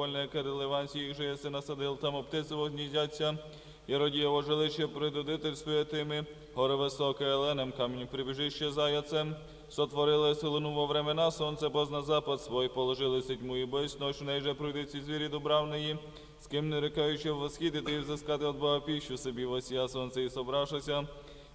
Вольне Кирил Іванці, їх же єси насадил, там оптиці гніздяться, і родієво жилище предудительствує тими, горе високе еленем, камінь прибіжище заяцем, сотворили силину во времена, сонце позна запад свой, положили сітьму і бойсь, ночь, же пройдуть ці звірі дубравної, з ким не рекаючи восхідити і взискати от Бога піщу собі, восія сонце і собрашися,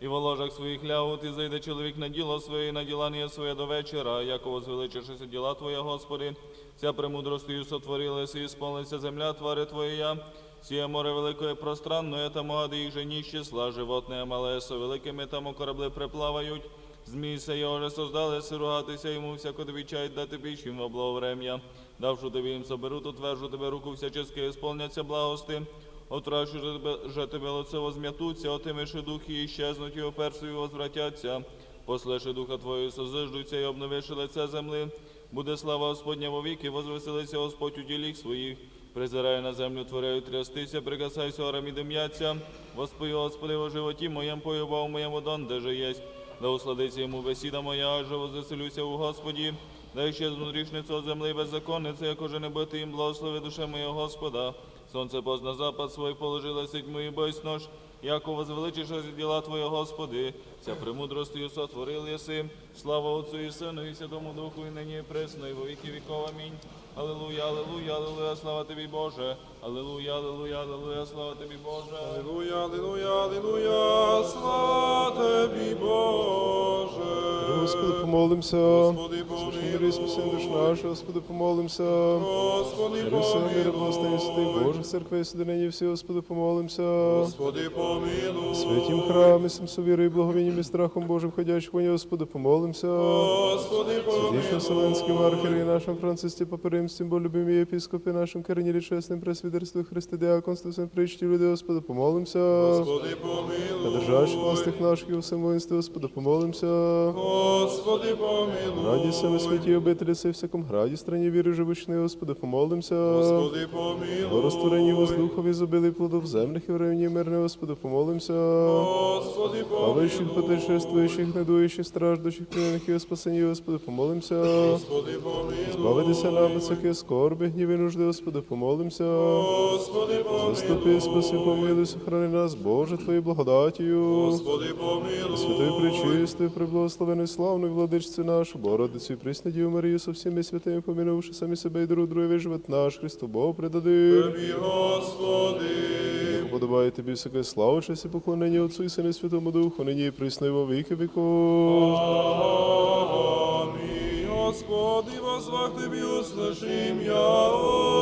і в ложах своїх лягут, і зайде чоловік на діло своє, і на ділання своє до вечора, яко звеличишися діла Твоя, Господи, ця премудростю сотворилася і сповнилася земля, твари Твоя, сіє море великое пространное, там гади їх же ні з числа, животне мале, со великими там корабли приплавають, змійся його же создали, сиругатися йому всяко довічають дати піщу їм во благоврем'я, давши тобі їм соберуть, утвержу тебе руку всячески, сповняться благости, Отращу же тебе, же тебе лице возм'ятуться, отимеши духи і щезнуть, і оперсу і возвратяться. Послеши духа Твою, созиждуться і обновиши лице земли. Буде слава Господня вовіки, возвеселися Господь у діліх своїх. Призирай на землю, творею трястися, прикасайся орам і дим'яться. Воспою, Господи, о животі моєм, поюбав моєму дон, де же єсть. Да усладиться йому бесіда моя, аже возвеселюся у Господі. Да щезну рішницю от земли беззаконниця, як уже не бити їм, благослови душе моя Господа. Сонце позна запад свой положила сіть мої бойсь нож, яко возвеличиш діла Твоє, Господи, вся премудростю сотворили єси. Слава Отцю і Сину, і Святому Духу, і нині і пресно, і во віки віков. Амінь. Аллилуйя, аллилуйя, аллилуйя, слава тобі, Боже. Аллилуйя, аллилуйя, аллилуйя, слава тобі, Боже. Аллилуйя, аллилуйя, аллилуйя, слава тобі, Боже. Господи, помолимся. Господи, помилуй. Наш, Господи, помолимся. Господи, помилуй. благословення святих Божих церкви, сюди нині всі, Господи, помолимся. Господи, помилуй. Святім храмі, сим совірою, благовінням і страхом Божим, ходячих воні, Господи, помолимся. Господи, Святішим помилуй. Вселенським архірі нашим Францисті Паперимстім, бо любимі єпіскопі нашим Корнілі чесним пресвітерству Христи Діаконству, всім причті люди, Господи, помолимся. Господи, Та помилуй. держащих властих наших і всім воїнстві, Господи, помолимся. Господи, помилуй. Раді саме святі обителі сей всяком граді, страні віри живучний, Господи, помолимся. Господи, помилуй. розтворенні воздухові зобили плодов земних і в районі мирне, Господи, помолимся. Господи, помилуй. Плаваючих, путешествуючих, недуючих, страждущих, пленних і о спасенні, Господи, помолимся. Господи, помилуй. Збавитися нам від всякої скорби, гніви, нужди, Господи, помолимся. Господи, помилуй. Заступи, спаси, помилуй, сохрани нас, Боже, Твоєю благодатію. Господи, помилуй. Святою пречистою, приблагословеною славною владичці нашу, Богородицю і Преснодію Марію, со всіми святими, помінувши самі себе і друг друге, живот наш, Христу Богу предади. Тобі, Господи. Подобає тобі всяке славу, честь і поклонення Отцу і Сину Святому Духу, нині і присно і во віки віков. Аминь. Господи, возвах Тебе услышим я,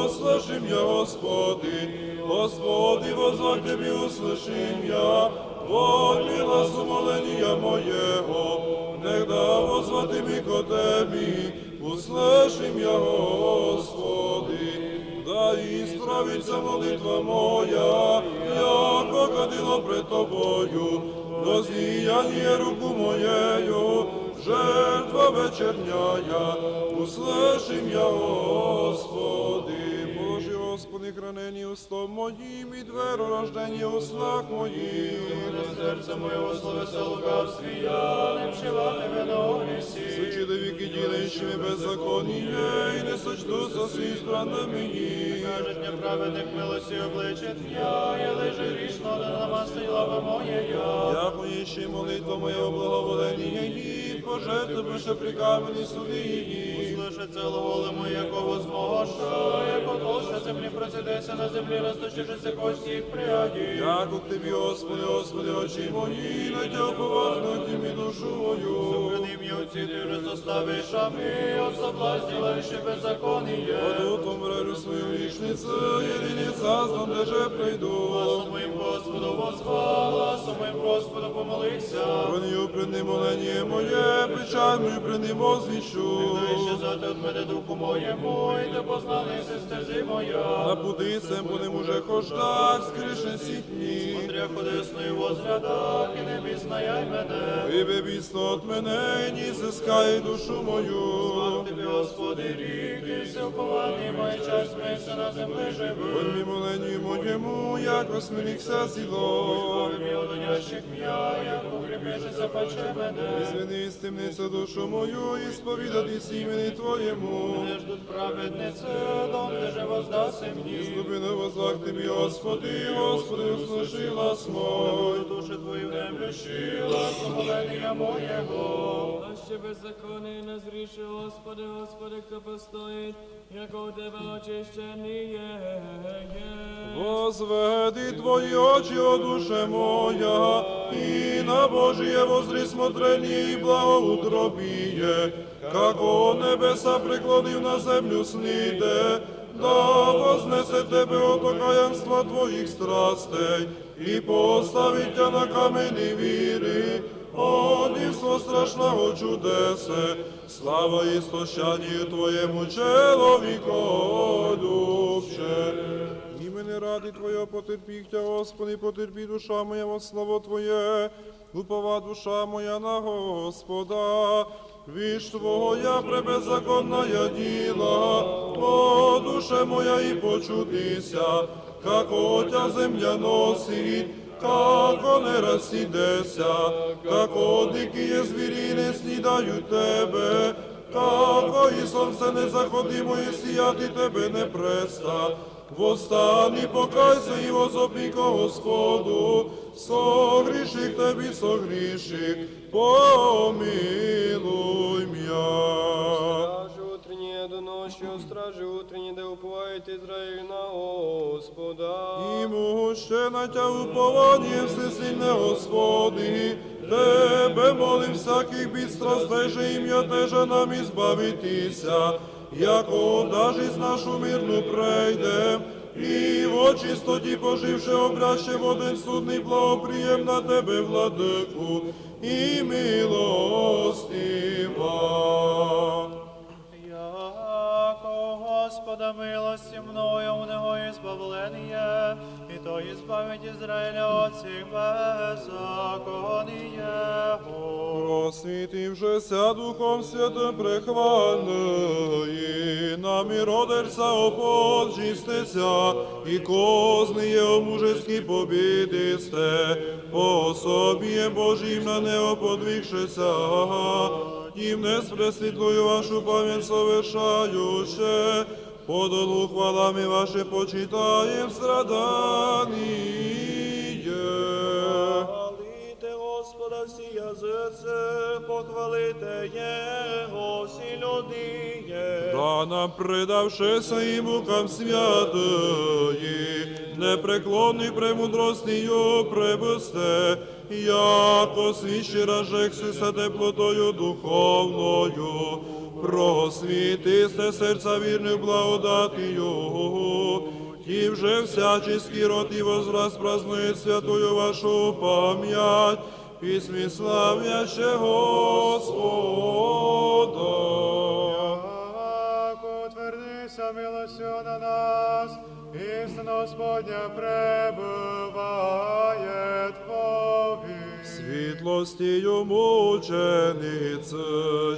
услышим я, Господи. Господи, возвах Тебе услышим я, вот глас умоления моего, негда возвати ми ко Тебі, услышим я, Господи. Да исправится молитва моя, яко кадило пред Тобою, возлияние руку моєю, жертва вечерняя, услышим я, Господи. Боже, Господи, хранені устом моїм і дверо рождені у снах моїх. Серце моє словеса лукавстві, я не вшивати вино грісі. Сучи до віки ділищими беззаконіє, і не сочтуся свій странами мені. Кажуть неправедних милості обличить я, я лежи грішно, да намасти лава моєя. Я поїщи молитва моя благоволення пожертви, що при камені суди Услыши глаголи якого змоша, як отоша землі просидеся на землі, розточишися кості їх пряді. Як у Тобі, Господи, Господи, очі мої, на Тя поважно, тімі душу мою. Вже заставиш, а ми от соблазні лише беззаконіє. Подутом мрежу свою вічницю, єдині царством, де же прийду. Моїм Господу возвал, гласом моїм Господу помолися. Броню прини молення моє, печаль мою прини возвіщу. Вище зати від мене духу моєму, і не познали стези моя. На пути сем по ним уже хождах, скришен сітні. Смотря ходисною возглядах, і не бізнаяй мене. Вибе бісно от мене, ні се душу мою. Тобі, Господи, рік, ти все уповання, моя часть місця на землі живи. Ольмі моленню моєму, як осмирікся зіло. Мій одонящих м'я, як укріпишся, паче мене. Звини з темницю душу мою, і сповідати імені Твоєму. Не ждуть праведниці, донde же воздаси мені. Злобину возвах Тобі, Господи, Господи, услыши глас мой. Душі твої внемлющила, сомолення моєго. Ще беззаконний не зріши, Господи, Господи, хто постоїть, як у Тебе очищений є. Возведи Твої очі, о душе моя, и на Божие возри смотрение и благоутробие, како небеса преклонив на землю сниде, да вознесе тебе от окаянства Твоїх страстей, і поставить тя на камені віри, о дівство страшного чудесе, слава і стощанію Твоєму чоловіколюбче. Імени ради Твоєго потерпіхтя, Господи, потерпі душа моя, во славо Твоє, упова душа моя на Господа, віж Твоя пребеззаконная діла, о душе моя і почудися, како тя земля носить, како не розсідеся, како дикі звірі снідають тебе, Како і сонце не заходимо, і сіяти тебе не преста. Восстань і покайся і возопіко Господу, согріших тебі согріших, помилуй м'я. До ночи, стражи утренние, да уповает на Господа. І ще на тя уповання всесильне Господи, Тебе молим всяких бід страстей, ім'я теже нам ізбавитися, яко даже нашу мирну прейде, і в очистоті поживши обряще в один судний благоприєм на Тебе, владику, і милостива. Господа милості мною у него избавлення, і то избавить Ізраїля от всіх беззаконій Його. Просвітившися Духом Святим прихвальної, нам і родерця оподжістеся, і є мужеські побідисте, по собі Божім на небо подвігшися, і не спресвітлою вашу пам'ять совершаюче, подолу хвалами ваше почитаєм страданіє. Хвалите Господа всі язиці, похвалите Його всі люди. Да нам предавшися і мукам святої, непреклонний премудростію пребусте, яко свіщі рожексися теплотою духовною, просвітисте серця вірних благодатію, і вже всяческий род і возвраз празднує святую вашу пам'ять, пісмі славяще Господа. Яко утвердися милостю на нас, істина Господня пребыває Твові. Світлостію мученице,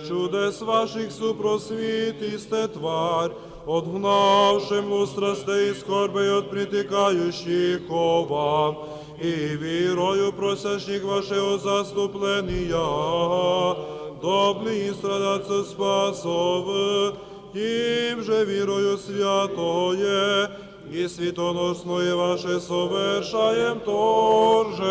чудес ваших супросвітисте тварь, отгнавшим у страстей і скорби от притикающих вам, і вірою просящих вашего заступлення, добли і страдаться спасов, тим же вірою святое, і світоносное ваше совершаєм торжество.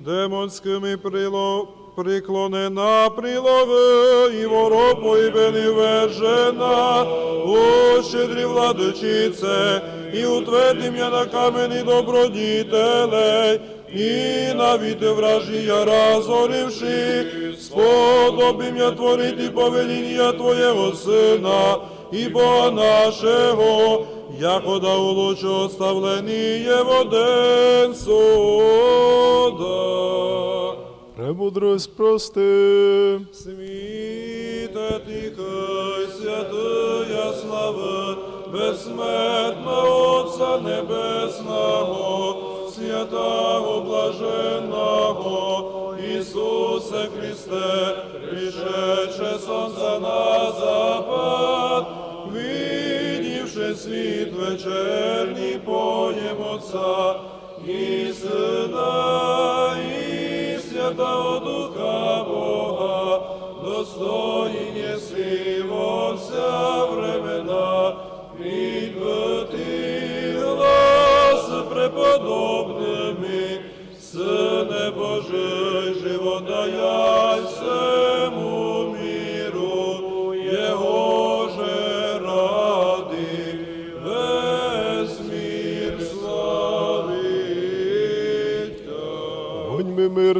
Демонськими прило... приклонена прилови, і воропу і вержена, о щедрі владичице, і утвердим я на камені добродітелей, і навіти вражія разоривши, сподобим я творити повеління Твоєго Сина, і Бога нашого, якода у лучо оставлені в один сода. Премудрость прости. Світе тихай, святая слава, безсмертна Отця Небесного, святого блаженного, Ісусе Христе, пришедше сонце на запад, видівши світ вечерній поєм Отця, і Сина, і Святого Духа Бога, достоїн єси во вся времена.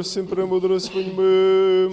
Всім премудрость воньми.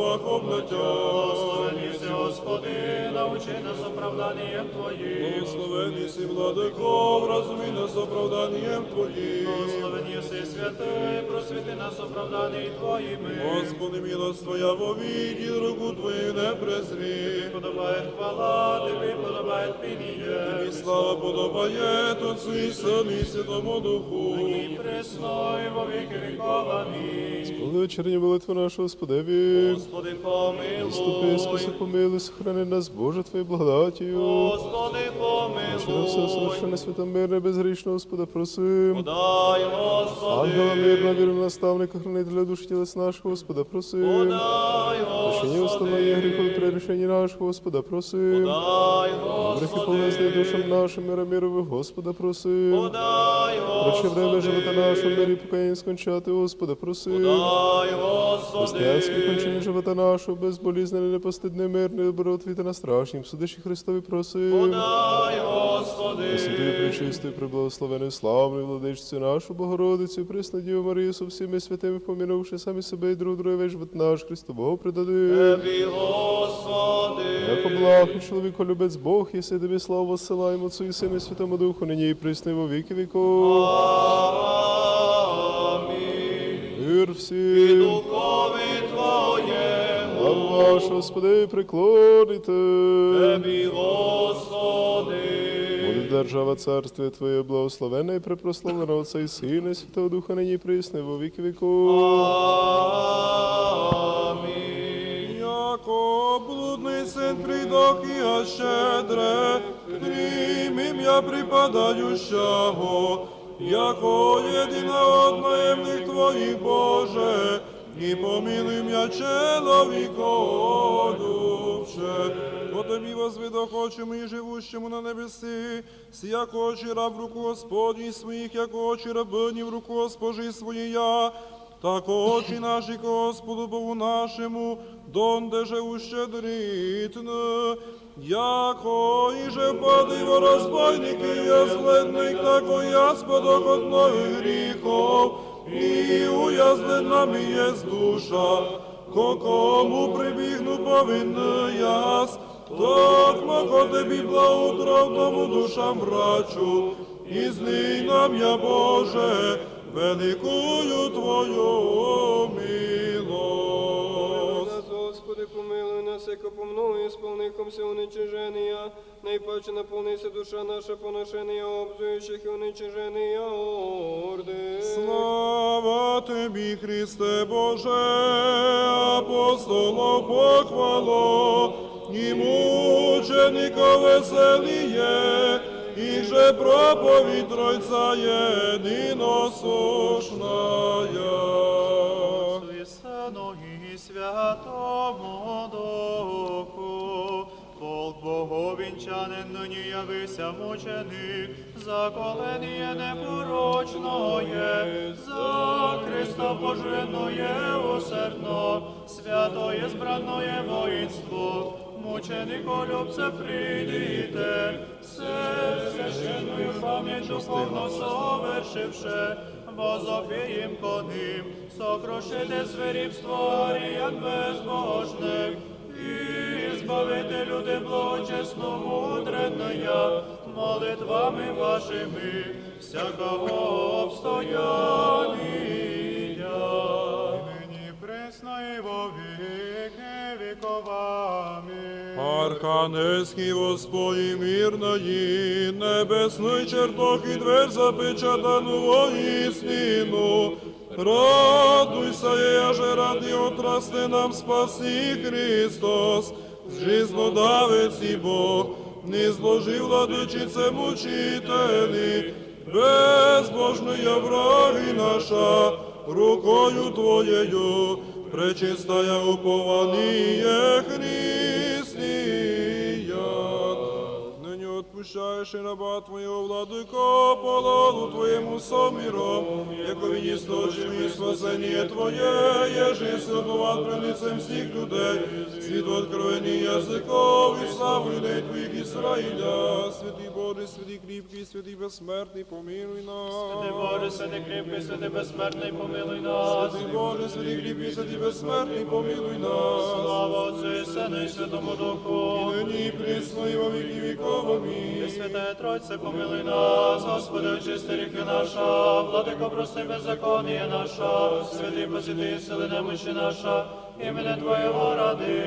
Уже в Богах облатя. Благословен єси, Господи, научи нас оправданням Твоїм. Благословен єси, владико, вразумі нас оправданням Твоїм. Благословен єси, святий, просвіти нас оправданням Твоїми. Господи, милость Твоя во віді, руку Твою не презри. Подобає хвала, Тобі подобає пініє. Тобі слава подобає Отцу і Сину і Святому Духу. І пресно, і во віки віков. Амінь. Молитви нашого Господеві. Господи, Ступи, помилуй. спаси, помилуй, сохрани нас, Боже, Твоєю благодатію. Господи, Чи на все помилуй. совершенне святомирне, безгрішне, Господа, просим. Подай, Господи. Ангела мирна, вірного наставника, хранителя душі тілес нашого, Господа, просим. Подай, Господи. установлення гріхов при рішенні нашого, Господа, просим. Подай, Грехи Господи. полезні душам нашим, мира мирових, Господа, просим. Подай, Проче время живота нашого, мирі покаяння скончати, Господа, просим. Подай, Християнське Господи. кончення живота нашого, безболізнене, непостидне, мирне, добротвіте на страшнім, судичі Христові. Подай, Господи. Святою, пречистою, преблагословеною, славною владичцю нашу Богородицю, присну Діву Марію, со всіми святими, помінувши самі себе і друг друге живот наш, Христу Богу предадим. Тебі, Господи. Яко благ і чоловіко любець Бог, єси тобі славу воссилаємо Отцу і Сину Святому Духу, нині і во віки віков. Мир духові Твоєму. Слава ваш, Господи, приклоните. Тебі, Господи. Буде держава царстві Твоє благословенне і препрославлено Отця і Сина, і Святого Духа, нині і во віки віков. Амінь. Яко блудний син придох і я щедре, крім ім'я припадаючого, яко єдина одноємних Твоїх, Боже, і помилуй м'я чоловіколюбче. Бо тобі возвидохочемо і живущому на небесі, сяко очі раб в руку Господній своїх, як очі рабині в руку Госпожі своєя, так очі наші Господу Богу нашому, донде же ущедритне, яко же подиво розбойники, я зледник, тако я сподок одної гріхов, і уязлен нами є душа, ко кому прибігну повинний яс, так моко тобі благотрав тому душам врачу, і зний нам я Боже, великую Твою милость. Помилуй нас, яко помною, сповнихомся уничиження, найпаче наповнися душа наша поношення обзуючих і уничиження орди. Слава тобі, Христе Боже, апостолов похвало, і мученика веселіє, і же проповідь Тройця єдиносушная. Святому Духу, полк Боговінчанин нині явися мученик, за колені непорочноє, за Христа пожиреноє усердно, святоє збраноє воїнство, мученико прийдіте, все священною пам'ять духовно совершивше, возопієм коним, сокрушити свирібство аріян безбожних, і збавити люди благочесно мудренная, молитвами вашими всякого обстояння. Архангельський Господи мирної, небесної чертог і дверь запечатану воістину. Радуйся, я же ради отрасти нам спаси Христос, жизнодавець і Бог, не зложив владичице мучителі, безбожная враги наша, рукою Твоєю, пречистая упование Христия. Отпущаешь и раба Твоего, Владыко, полону Твоему со миром, яко види источим и спасение Твое, еже святоват пред лицем всех людей, свет откровений языков и славу людей Твоих Израиля. Святый Боже, святый крепкий, святый бессмертный, помилуй Святий нас. Боже, святий кріпкий, святий безсмертний, помилуй нас. Святый Боже, святый крепкий, святый бессмертный, помилуй нас. Слава Отцу і Сину і Святому Духу. Ныне и пресно и во веки веков. Аминь. Святая Тройце, помилуй нас, Господи, очисти ріки наша, владико, прости беззаконія наша, святий посіти сили немощі наша, імені Твоєго ради.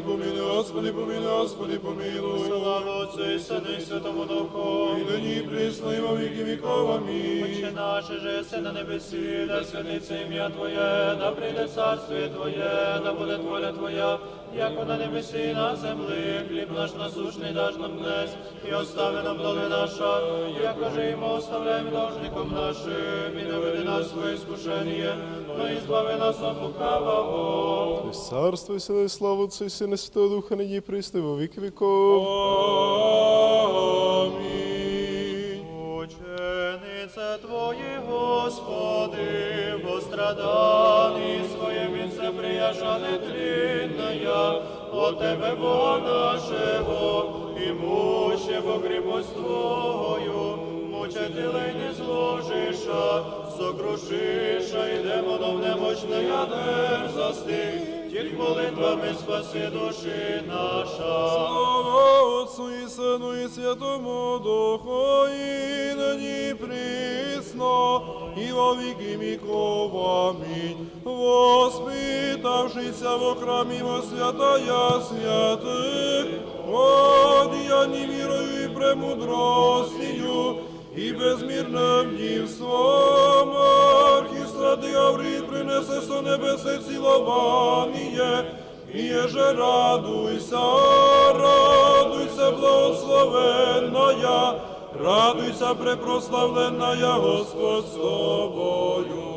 Господи помилуй, Господи помилуй, Господи помилуй. Слава Отцу і Сину і Святому Духу. И ныне и пресно во веки веков. Аминь. Отче наше же єси на небесі, да святиться ім'я Твоє, да прийде царствіє Твоє, да буде воля Твоя, як на небесі і на землі, хліб наш насущний даж нам днес, і остави нам доли наша, як же йому оставляємо должником нашим, і не веди нас в своє скушення, но і збави нас от лукавого. Царство і сила і слава Отцю і Сина Святого Духа, нині і во віки віков. Аминь. Ученице Твої, Господи, постраданий своє місце прияжане тлінная, от Тебе, нашого, і муще кріпость Твою, мучителей не зложиша, сокрушиша, і демонов немощная дерзости, тільки молитвами спаси душі наша. Слава Отцу и Сыну и Святому Духу, ныне и присно, и во веки веков. Аминь. Воспитавшийся во храме во святая святых, одеяни верою и премудростью, и безмирным дивством архистраты Гаврил принесе со небесе целование, и еже радуйся, радуйся, благословенная, радуйся, препрославленная Господь с тобою.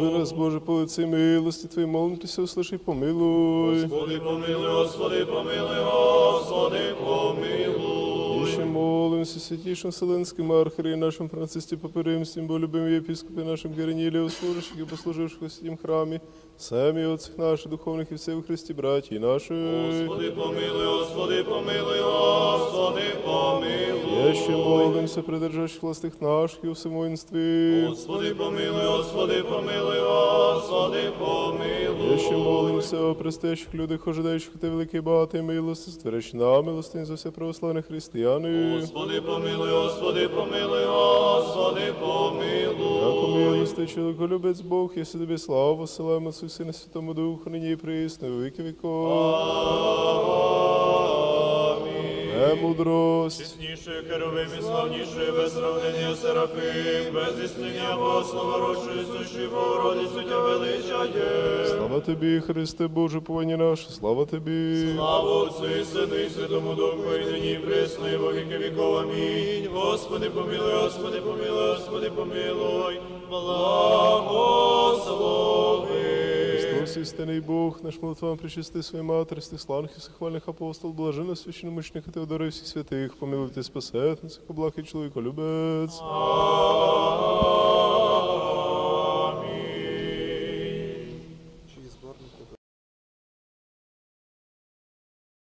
Милуй нас, Боже, по лиці милості Твої, молимося, услыши, помилуй. Господи, помилуй, Господи, помилуй, Господи, помилуй. Ще молимося святішим Вселенським архері нашим Францисті Папиримським, бо любим єпископі нашим Гернілію, служащих і послуживших у святім храмі, самі отцях наших духовних і все у Христі, браті наші. Господи, помилуй, Господи, помилуй, Господи, помилуй. Я ще молимося, придержащих властих наших і у всемоїнстві. Господи, помилуй, Господи, помилуй, Господи, помилуй. Я ще молимося о пристящих людях, ожидаючих ти великий багатий милости, ствереш нам милостинь за все православні християни. Господи, помилуй, Господи, помилуй, Господи, помилуй. Яко милости, чоловіколюбець Бог, єси тобі славу, посилаємо Отцю і Святому Духу, нині і присно, віки віков. Премудрость. Чеснішою, керовим і славнішою, без сравнення Серафим, без існення Богослова, рочою сущою Богородицю тя величає. Слава тобі, Христе Боже, повинні наше, слава тобі. Слава Отцю і Сину і Святому Духу, і нині присно, і во віки віков. Амінь. Господи, помилуй, Господи, помилуй, Господи, помилуй. Благослови. Істинний Бог, наш молитвам причисти своїй матері, з тих славних і всехвальних апостол, блаженно священномучника Теодора і всіх святих, помилуйте спасет, на цих облах і чоловіка любець.